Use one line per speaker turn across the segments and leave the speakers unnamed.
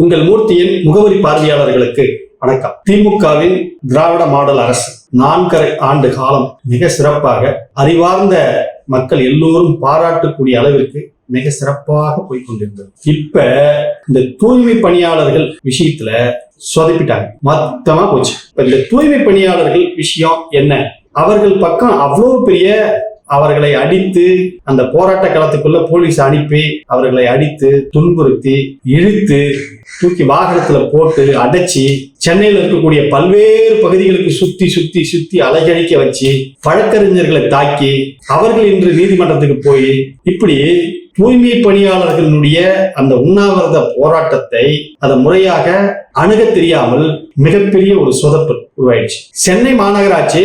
உங்கள் மூர்த்தியின் முகவரி பார்வையாளர்களுக்கு வணக்கம். திமுகவின் திராவிட மாடல் அரசு நான்கரை ஆண்டு காலம் மிக சிறப்பாக அறிவார்ந்த மக்கள் எல்லோரும் பாராட்டக்கூடிய அளவிற்கு மிக சிறப்பாக போய் கொண்டிருந்தது இப்ப இந்த தூய்மை பணியாளர்கள் விஷயத்துல சொதப்பிட்டாங்க. மொத்தமா போச்சு. இப்ப இந்த தூய்மை பணியாளர்கள் விஷயம் என்ன? அவர்கள் பக்கம் அவ்வளவு பெரிய அவர்களை அடித்து அந்த போராட்ட களத்துக்குள்ள போலீஸ் அனுப்பி அவர்களை அடித்து துன்புறுத்தி இழுத்து தூக்கி வாகனத்துல போட்டு அடைச்சி சென்னையில் இருக்கக்கூடிய பல்வேறு பகுதிகளுக்கு சுத்தி சுத்தி சுத்தி அலைகழிக்க வச்சு வழக்கறிஞர்களை தாக்கி அவர்கள் இன்று நீதிமன்றத்துக்கு போய் இப்படி தூய்மை பணியாளர்களுடைய அந்த உண்ணாவிரத போராட்டத்தை அதை முறையாக அணுக தெரியாமல் மிகப்பெரிய ஒரு சொதப்பு உருவாயிடுச்சு. சென்னை மாநகராட்சி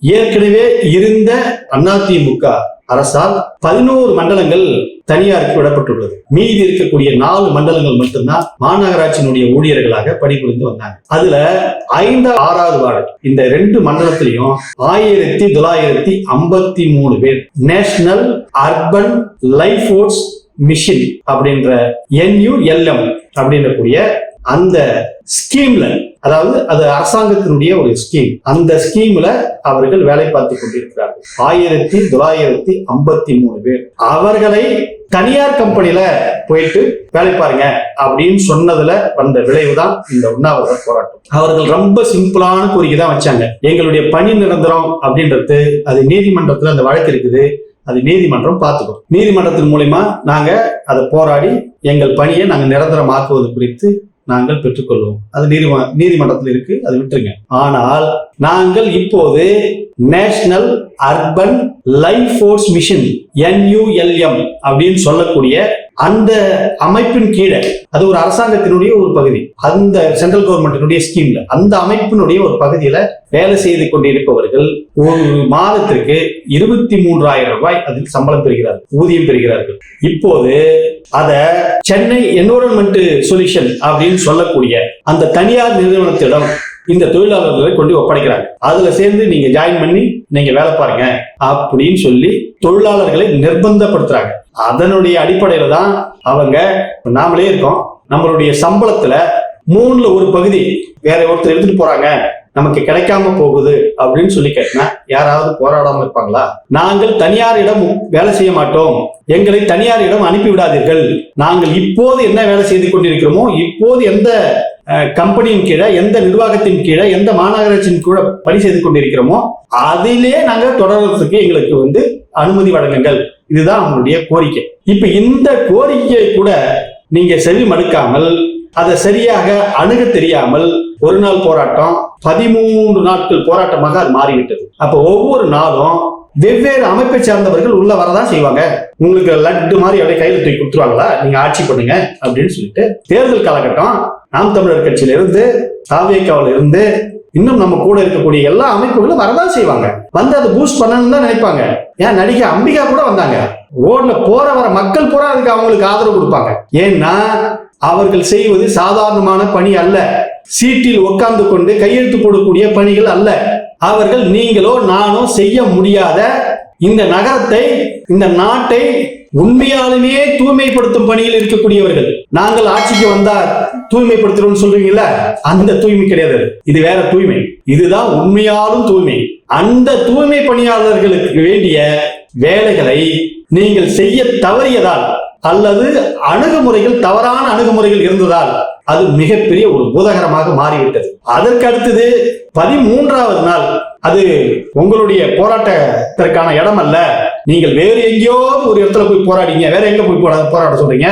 ஏற்கனவே இருந்த அதிமுக அரசால் பதினோரு மண்டலங்கள் தனியாருக்கு விடப்பட்டுள்ளது. மீதி இருக்கக்கூடிய நாலு மண்டலங்கள் மட்டும்தான் மாநகராட்சியினுடைய ஊழியர்களாக பணிபுரிந்து வந்தாங்க. அதுல ஐந்து ஆறாவது வார்டு இந்த ரெண்டு மண்டலத்திலையும் ஆயிரத்தி தொள்ளாயிரத்தி ஐம்பத்தி மூணு பேர். National urban life force mission அப்படின்ற என்யூஎல்எம் அப்படின்றக்கூடிய அந்த ஸ்கீம்ல அதாவது அது அரசாங்கத்தினுடைய ஒரு ஸ்கீம். அந்த ஸ்கீம்ல அவர்கள் வேலை பார்த்து கொண்டிருக்கிறார்கள். ஆயிரத்தி தொள்ளாயிரத்தி ஐம்பத்தி மூணு பேர். அவர்களை தனியார் கம்பெனியில போயிட்டு வேலை பாருங்க அப்படின்னு சொன்னதுல வந்த விளைவுதான் இந்த உண்ணாவிரத போராட்டம். அவர்கள் ரொம்ப சிம்பிளான கோரிக்கை தான் வச்சாங்க. எங்களுடைய பணி நிரந்தரம் அப்படின்றது அது நீதிமன்றத்துல அந்த வழக்கு இருக்குது. அது நீதிமன்றம் பார்த்துக்கும். நீதிமன்றத்தின் மூலியமா நாங்க அதை போராடி எங்கள் பணியை நாங்கள் நிரந்தரமாக்குவது குறித்து நாங்கள் பெற்றுக்கொள்வோம். அது நீதிம நீதிமன்றத்தில் இருக்கு அது விட்டுருங்க. ஆனால் நாங்கள் இப்போது national urban life force mission NULM அப்படின்னு சொல்லக்கூடிய அந்த அமைப்பின் கீழே அது ஒரு அரசாங்கத்தினுடைய ஒரு பகுதி அந்த சென்ட்ரல் கவர்மெண்டினுடைய ஸ்கீம்ல அந்த அமைப்பினுடைய ஒரு பகுதியில வேலை செய்து கொண்டிருப்பவர்கள் ஒரு மாதத்திற்கு இருபத்தி மூன்றாயிரம் ரூபாய் அதில் சம்பளம் பெறுகிறார்கள் ஊதியம் பெறுகிறார்கள். இப்போது அத சென்னை என்வரன்மெண்ட் சொல்யூஷன் அப்படின்னு சொல்லக்கூடிய அந்த தனியார் நிறுவனத்திடம் இந்த தொழிலாளர்களை கொண்டு ஒப்படைக்கிறாங்க. அதுல சேர்ந்து நீங்க ஜாயின் பண்ணி நீங்க வேலை பாருங்க அப்படின்னு சொல்லி தொழிலாளர்களை நிர்பந்தப்படுத்துறாங்க. அதனுடைய அடிப்படையில தான் அவங்க நாமளே இருக்கோம். நம்மளுடைய சம்பளத்துல மூணுல ஒரு பகுதி வேற ஒருத்தர் எடுத்துட்டு போறாங்க. நமக்கு கிடைக்காம போகுது அப்படின்னு சொல்லி கேட்டா யாராவது போராடாம இருப்பாங்களா? நாங்கள் தனியாரிடம் வேலை செய்ய மாட்டோம். எங்களை தனியாரிடம் அனுப்பிவிடாதீர்கள் நாங்கள் இப்போது என்ன வேலை செய்து கொண்டிருக்கிறோமோ இப்போது எந்த கம்பெனியின் கீழே எந்த நிர்வாகத்தின் கீழே எந்த மாநகராட்சியின் கீழே பணி செய்து கொண்டிருக்கிறோமோ அதிலே நாங்கள் தொடர்றதுக்கு எங்களுக்கு வந்து அனுமதி வழங்குங்கள். இதுதான் அவங்களுடைய கோரிக்கை. இப்ப இந்த கோரிக்கையை கூட நீங்க செவி மடுக்காமல் அதை சரியாக அணுக தெரியாமல் ஒரு நாள் போராட்டம் பதிமூன்று நாட்கள் போராட்டமாக அது மாறிவிட்டது. அப்ப ஒவ்வொரு நாளும் வெவ்வேறு அமைப்பை சார்ந்தவர்கள் உள்ள வரதான் செய்வாங்க. உங்களுக்கு லட்டு மாதிரி அப்படியே கையில தூக்கி கொடுத்துருவாங்களா? நீங்க ஆட்சி பண்ணுங்க அப்படின்னு சொல்லிட்டு தேர்தல் காலகட்டம் நாம் தமிழர் கட்சியிலிருந்து இருந்து இருந்து இன்னும் நம்ம கூட இருக்கக்கூடிய எல்லா அமைப்புகளும் வரதான் செய்வாங்க. வந்து அதை பூஸ்ட் பண்ணணும்னு தான் நினைப்பாங்க. ஏன் நடிகை அம்பிகா கூட வந்தாங்க. ரோட்ல போற வர மக்கள் பூரா அதுக்கு அவங்களுக்கு ஆதரவு கொடுப்பாங்க. ஏன்னா அவர்கள் செய்வது சாதாரணமான பணி அல்ல. சீட்டில் உட்கார்ந்து கொண்டு கையெழுத்து போடக்கூடிய பணிகள் அல்ல. அவர்கள் நீங்களோ நானோ செய்ய முடியாத இந்த நகரத்தை இந்த நாட்டை உண்மையாலுமே தூய்மைப்படுத்தும் பணியில் இருக்கக்கூடியவர்கள். நாங்கள் ஆட்சிக்கு வந்தால் தூய்மைப்படுத்துறோம்னு சொல்றீங்கல்ல அந்த தூய்மை கிடையாது இது வேற தூய்மை. இதுதான் உண்மையாலும் தூய்மை. அந்த தூய்மை பணியாளர்களுக்கு வேண்டிய வேலைகளை நீங்கள் செய்ய தவறியதால் அல்லது அணுகுமுறைகள் தவறான அணுகுமுறைகள் இருந்ததால் அது மிகப்பெரிய ஒரு பூதகரமாக மாறிவிட்டது. அதற்கு அடுத்தது பதிமூன்றாவது நாள் அது உங்களுடைய போராட்டத்திற்கான இடம் அல்ல நீங்கள் வேறு எங்கேயோ ஒரு இடத்துல போய் போராடிங்க. வேற எங்க போய் போராட போராட சொல்றீங்க?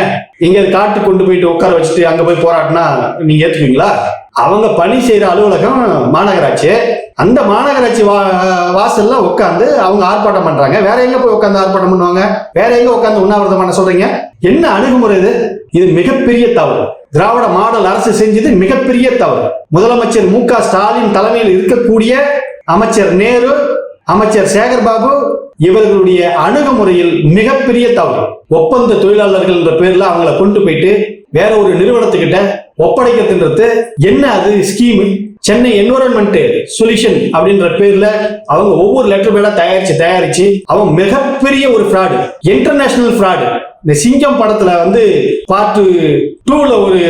இங்க காட்டு கொண்டு போயிட்டு உட்கார வச்சுட்டு அங்க போய் போராடினா நீங்க ஏத்துக்குவீங்களா? அவங்க பணி செய்யற அலுவலகம் மாநகராட்சி. அந்த மாநகராட்சி வா வாசல்ல உட்காந்து அவங்க ஆர்ப்பாட்டம் பண்றாங்க. வேற எங்க போய் உட்காந்து ஆர்ப்பாட்டம் பண்ணுவாங்க? வேற எங்க உட்காந்து உண்ணாவிரதம் பண்ண சொல்றீங்க? என்ன அணுகுமுறை இது? இது மிகப்பெரிய தவறு. திராவிட மாடல் அரசு செஞ்சது மிகப்பெரிய தவறு. முதலமைச்சர் மு க ஸ்டாலின் தலைமையில் இருக்கக்கூடிய அமைச்சர் நேரு அமைச்சர் சேகர்பாபு இவர்களுடைய அணுகுமுறையில் மிகப்பெரிய தவறு. ஒப்பந்த தொழிலாளர்கள் என்ற பேர்ல அவங்கள கொண்டு போயிட்டு வேற ஒரு நிறுவனத்துக்கிட்ட ஒப்படைக்கிறதுன்றது என்ன அது? ஸ்கீம் சென்னை என்வரன்மெண்ட் சொல்யூஷன் அப்படின்ற பேர்ல அவங்க ஒவ்வொரு லெட்டர் பேடா தயாரிச்சு தயாரிச்சு அவங்க மிகப்பெரிய ஒரு ஃப்ராடு இன்டர்நேஷனல் ஃப்ராடு இந்த சிங்கம் படத்துல வந்து பார்ட் டூல ஒரு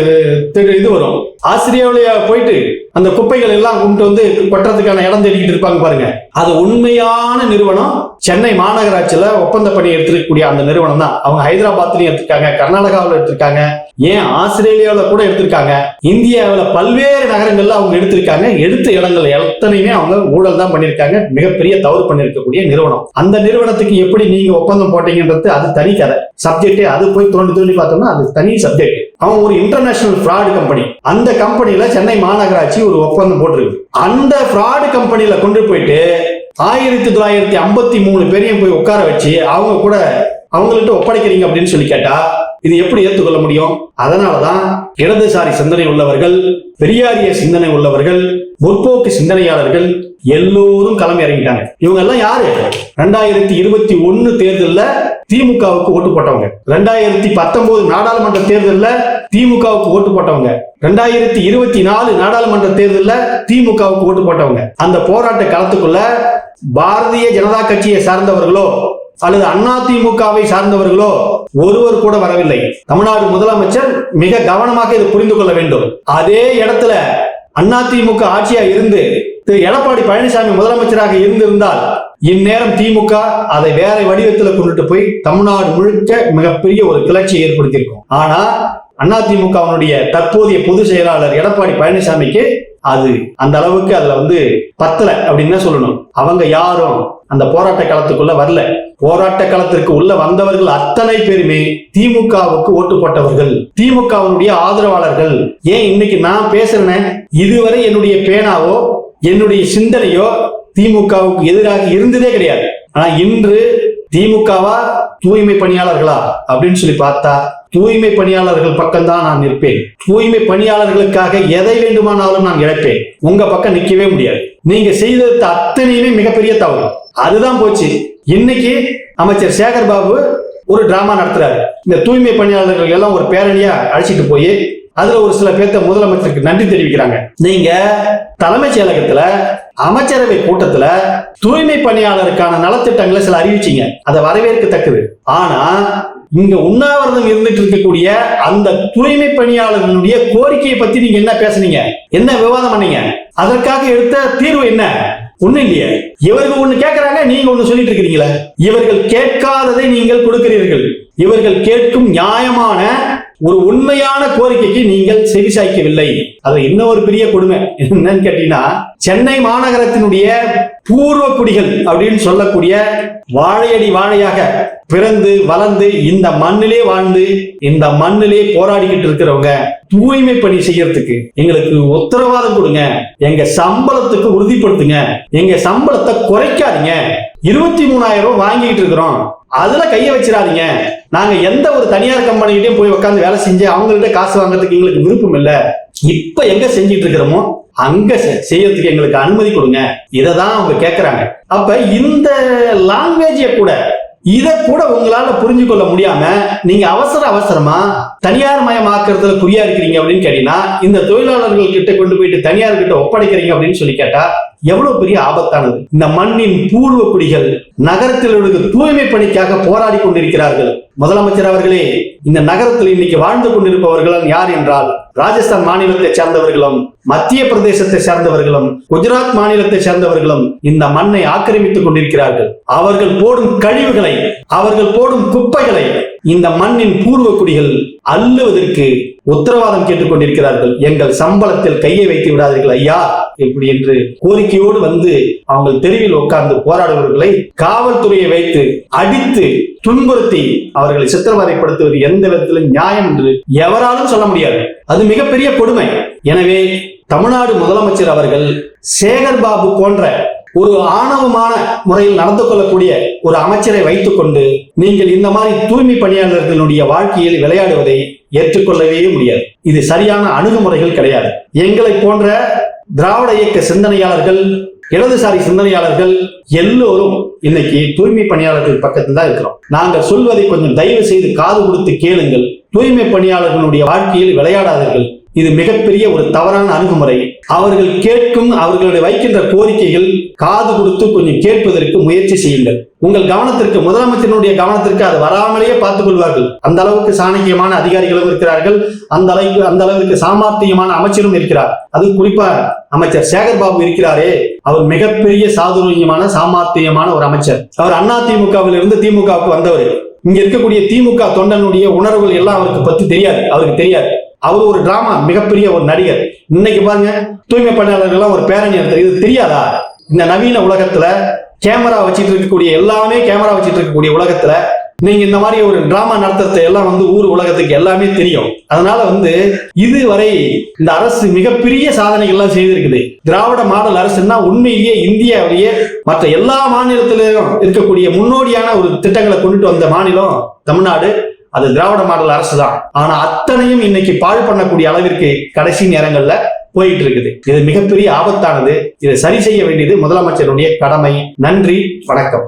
இது வரும். ஆஸ்திரேலியா போயிட்டு அந்த குப்பைகள் எல்லாம் கொண்டு வந்து கொட்டுறதுக்கான இடம் தேடிக்கிட்டு இருப்பாங்க பாருங்க. அது உண்மையான நிறுவனம். சென்னை மாநகராட்சியில ஒப்பந்த பணி எடுத்திருக்கக்கூடிய அந்த நிறுவனம் தான். அவங்க ஹைதராபாத்லயும் எடுத்திருக்காங்க கர்நாடகாவில் எடுத்திருக்காங்க ஏன் ஆஸ்திரேலியாவில் கூட எடுத்திருக்காங்க இந்தியாவில் பல்வேறு நகரங்கள்ல அவங்க எடுத்திருக்காங்க. எடுத்த இடங்கள் எத்தனையுமே அவங்க ஊழல் தான் பண்ணியிருக்காங்க. மிகப்பெரிய தவறு பண்ணியிருக்கக்கூடிய நிறுவனம். அந்த நிறுவனத்துக்கு எப்படி நீங்க ஒப்பந்தம் போட்டீங்கன்றது அது தனி கதை. சப்ஜெக்டே அது போய் தோண்டி தோண்டி பார்த்தோம்னா அது தனி சப்ஜெக்ட். அவன் ஒரு இன்டர்நேஷனல் ஃப்ராடு கம்பெனி அந்த கம்பெனியில சென்னை மாநகராட்சி ஒரு ஒப்பந்தம் போட்டிருக்கு. அந்த ஃப்ராடு கம்பெனியில கொண்டு போயிட்டு ஆயிரத்தி தொள்ளாயிரத்தி ஐம்பத்தி மூணு பேரையும் போய் உட்கார வச்சு அவங்க கூட அவங்கள்ட்ட ஒப்படைக்கிறீங்க அப்படின்னு சொல்லி கேட்டா இது எப்படி ஏற்றுக்கொள்ள முடியும்? அதனாலதான் இடதுசாரி சிந்தனை உள்ளவர்கள் பெரியாரிய சிந்தனை உள்ளவர்கள் முற்போக்கு சிந்தனையாளர்கள் எல்லோரும் களம் இறங்கிட்டாங்க. இவங்க எல்லாம் யாரு? ரெண்டாயிரத்தி இருபத்தி ஒன்னு தேர்தல்ல திமுகவுக்கு ஓட்டு போட்டவங்க. ரெண்டாயிரத்தி பத்தொன்பது நாடாளுமன்ற தேர்தல்ல திமுகவுக்கு ஓட்டு போட்டவங்க. ரெண்டாயிரத்தி இருபத்தி நாலு நாடாளுமன்ற தேர்தல்ல திமுகவுக்கு ஓட்டு போட்டவங்க. அந்த போராட்ட களத்துக்குள்ள பாரதிய ஜனதா கட்சியை சார்ந்தவர்களோ அல்லது அண்ணா திமுகவை சார்ந்தவர்களோ ஒருவர் கூட வரவில்லை. தமிழ்நாடு முதலமைச்சர் மிக கவனமாக இதை புரிந்து கொள்ள வேண்டும். அதே இடத்துல அண்ணா திமுக ஆட்சியா இருந்து திரு எடப்பாடி பழனிசாமி முதலமைச்சராக இருந்திருந்தால் இந்நேரம் திமுக அதை வேற வடிவத்தில் கொண்டுட்டு போய் தமிழ்நாடு முழுக்க மிகப்பெரிய ஒரு கிளர்ச்சியை ஏற்படுத்தியிருக்கும். ஆனா அதிமுகவினுடைய தற்போதைய பொதுச் செயலாளர் எடப்பாடி பழனிசாமிக்கு அது அந்த அளவுக்கு அதுல வந்து பத்தல அப்படின்னு தான் சொல்லணும். அவங்க யாரும் அந்த போராட்ட களத்துக்குள்ள வரல. போராட்ட களத்திற்கு உள்ள வந்தவர்கள் அத்தனை பேருமே திமுகவுக்கு ஓட்டு போட்டவர்கள். திமுகவினுடைய ஆதரவாளர்கள். ஏன் இன்னைக்கு நான் பேசுறேன்? இதுவரை என்னுடைய பேனாவோ என்னுடைய சிந்தனையோ திமுகவுக்கு எதிராக இருந்ததே கிடையாது. ஆனா இன்று திமுகவா தூய்மை பணியாளர்களா அப்படின்னு சொல்லி பார்த்தா தூய்மை பணியாளர்கள் பக்கம்தான் நான் நிற்பேன். தூய்மை பணியாளர்களுக்காக எதை வேண்டுமானாலும் நான் இழப்பேன். உங்க பக்கம் நிக்கவே முடியாது. நீங்க செய்தது அத்தனையுமே மிகப்பெரிய தவறு. அதுதான் போச்சு. இன்னைக்கு அமைச்சர் சேகர் பாபு ஒரு டிராமா நடத்துறாரு. இந்த தூய்மை பணியாளர்கள் எல்லாம் ஒரு பேரணியா அழைச்சிட்டு போய் அதுல ஒரு சில பேர்த்த முதலமைச்சருக்கு நன்றி தெரிவிக்கிறாங்க. நீங்க தலைமைச் செயலகத்துல அமைச்சரவை கூட்டத்துல தூய்மை பணியாளருக்கான நலத்திட்டங்களை சில அறிவிச்சீங்க. அதை வரவேற்கத்தக்கது. ஆனா இங்க உண்ணாவிரதம் இருந்துட்டு இருக்கக்கூடிய அந்த தூய்மை பணியாளர்களுடைய கோரிக்கையை பத்தி நீங்க என்ன பேசுனீங்க? என்ன விவாதம் பண்ணீங்க? அதற்காக எடுத்த தீர்வு என்ன? ஒண்ணு இல்லையே. இவர்கள் ஒண்ணு கேட்கறாங்க நீங்க ஒண்ணு சொல்லிட்டு இருக்கிறீங்களே. இவர்கள் கேட்காததை நீங்கள் கொடுக்கிறீர்கள். இவர்கள் கேட்கும் நியாயமான ஒரு உண்மையான கோரிக்கைக்கு நீங்கள் செவிசாய்க்கவில்லை அது இன்னொரு பெரிய கொடுமை? என்னன்னு கேட்டீங்கன்னா சென்னை மாநகரத்தினுடைய பூர்வ குடிகள் அப்படின்னு சொல்லக்கூடிய வாழையடி வாழையாக பிறந்து வளர்ந்து இந்த மண்ணிலே வாழ்ந்து இந்த மண்ணிலே போராடிக்கிட்டு இருக்கிறவங்க தூய்மை பணி செய்யறதுக்கு எங்களுக்கு உத்தரவாதம் கொடுங்க. எங்க சம்பளத்துக்கு உறுதிப்படுத்துங்க. எங்க சம்பளத்தை குறைக்காதீங்க. இருபத்தி மூணாயிரம் ரூபாய் வாங்கிட்டு இருக்கிறோம். அதுல கைய வச்சிடாதீங்க. நாங்க எந்த ஒரு தனியார் கம்பெனிகிட்டயும் போய் உட்காந்து வேலை செஞ்சு அவங்கள்ட்ட காசு வாங்குறதுக்கு எங்களுக்கு விருப்பம் இல்ல. இப்ப எங்க செஞ்சிட்டு இருக்கிறோமோ அங்க செ- செய்யறதுக்கு எங்களுக்கு அனுமதி கொடுங்க. இதை தான் அவங்க கேட்கறாங்க அப்ப இந்த லாங்குவேஜை கூட இதை கூட உங்களால புரிஞ்சு கொள்ள முடியாம நீங்க அவசர அவசரமா தனியார் மயமாக்குறதுல குறியா இருக்கிறீங்க அப்படின்னு கேட்டீங்கன்னா இந்த தொழிலாளர்கள் கிட்ட கொண்டு போயிட்டு தனியார் கிட்ட ஒப்படைக்கிறீங்க அப்படின்னு சொல்லி கேட்டா எவ்வளவு பெரிய ஆபத்தானது. இந்த மண்ணின் பூர்வ குடிகள் நகரத்தில் உள்ள தூய்மை பணிக்காக போராடி கொண்டிருக்கிறார்கள். முதலமைச்சர் அவர்களே இந்த நகரத்தில் இன்னைக்கு வாழ்ந்து கொண்டிருப்பவர்கள் யார் என்றால் ராஜஸ்தான் மாநிலத்தை சேர்ந்தவர்களும் மத்திய பிரதேசத்தை சேர்ந்தவர்களும் குஜராத் மாநிலத்தை சேர்ந்தவர்களும் இந்த மண்ணை ஆக்கிரமித்துக் கொண்டிருக்கிறார்கள். அவர்கள் போடும் கழிவுகளை அவர்கள் போடும் குப்பைகளை இந்த மண்ணின் பூர்வ குடிகள் அள்ளுவதற்கு உத்தரவாதம் கேட்டுக் கொண்டிருக்கிறார்கள். எங்கள் சம்பளத்தில் கையை வைத்து விடாதீர்கள் ஐயா இப்படி என்று கோரிக்கையோடு வந்து அவங்க தெருவில் உட்கார்ந்து போராடுபவர்களை காவல்துறையை வைத்து அடித்து துன்புறுத்தி அவர்களை சித்திரவதைப்படுத்துவது எந்த விதத்திலும் நியாயம் என்று எவராலும் சொல்ல முடியாது. அது மிகப்பெரிய கொடுமை. எனவே தமிழ்நாடு முதலமைச்சர் அவர்கள் சேகர் பாபு போன்ற ஒரு ஆணவமான முறையில் நடந்து கொள்ளக்கூடிய ஒரு அமைச்சரை வைத்துக்கொண்டு நீங்கள் இந்த மாதிரி தூய்மை பணியாளர்களுடைய வாழ்க்கையில் விளையாடுவதை ஏற்றுக்கொள்ளவே முடியாது. இது சரியான அணுகுமுறைகள் கிடையாது. எங்களை போன்ற திராவிட இயக்க சிந்தனையாளர்கள் இடதுசாரி சிந்தனையாளர்கள் எல்லோரும் இன்னைக்கு தூய்மை பணியாளர்கள் பக்கத்தில் தான் இருக்கிறோம். நாங்கள் சொல்வதை கொஞ்சம் தயவு செய்து காது கொடுத்து கேளுங்கள். தூய்மை பணியாளர்களுடைய வாழ்க்கையில் விளையாடாதீர்கள். இது மிகப்பெரிய ஒரு தவறான அணுகுமுறை. அவர்கள் கேட்கும் அவர்களுடைய வைக்கின்ற கோரிக்கைகள் காது கொடுத்து கொஞ்சம் கேட்பதற்கு முயற்சி செய்யுங்கள். உங்கள் கவனத்திற்கு முதலமைச்சரினுடைய கவனத்திற்கு அது வராமலேயே பார்த்துக் கொள்வார்கள். அந்த அளவுக்கு சாணக்கியமான அதிகாரிகளும் இருக்கிறார்கள். அந்த அளவுக்கு அந்த அளவுக்கு சாமர்த்தியமான அமைச்சரும் இருக்கிறார். அது குறிப்பா அமைச்சர் சேகர் பாபு இருக்கிறாரே. அவர் மிகப்பெரிய சாதுரியமான சாமர்த்தியமான ஒரு அமைச்சர். அவர் அண்ணா திமுகவில் இருந்து திமுகவுக்கு வந்தவர். இங்க இருக்கக்கூடிய திமுக தொண்டனுடைய உணர்வுகள் எல்லாம் அவருக்கு பத்தி தெரியாது. அவருக்கு தெரியாது. அவர் ஒரு டிராமா மிகப்பெரிய ஒரு நடிகர். இன்னைக்கு பாருங்க தூய்மை பணியாளர்கள்லாம் ஒரு பேரணி நடத்துறது இது தெரியாதா? இந்த நவீன உலகத்துல கேமரா வச்சுட்டு இருக்கக்கூடிய எல்லாமே கேமரா வச்சுட்டு இருக்கக்கூடிய உலகத்துல நீங்க இந்த மாதிரி ஒரு டிராமா நடத்துறது எல்லாம் வந்து ஊர் உலகத்துக்கு எல்லாமே தெரியும். அதனால வந்து இதுவரை இந்த அரசு மிகப்பெரிய சாதனைகள்லாம் செய்திருக்குது. திராவிட மாடல் அரசுன்னா உண்மையிலேயே இந்தியாவிலேயே மற்ற எல்லா மாநிலத்திலும் இருக்கக்கூடிய முன்னோடியான ஒரு திட்டங்களை கொண்டுட்டு வந்த மாநிலம் தமிழ்நாடு. அது திராவிட மாடல் அரசு தான் ஆனா அத்தனையும் இன்னைக்கு பாழ் பண்ணக்கூடிய அளவிற்கு கடைசி நேரங்கள்ல போயிட்டு இருக்குது. இது மிகப்பெரிய ஆபத்தானது. இதை சரி செய்ய வேண்டியது முதலமைச்சருடைய கடமை. நன்றி. வணக்கம்.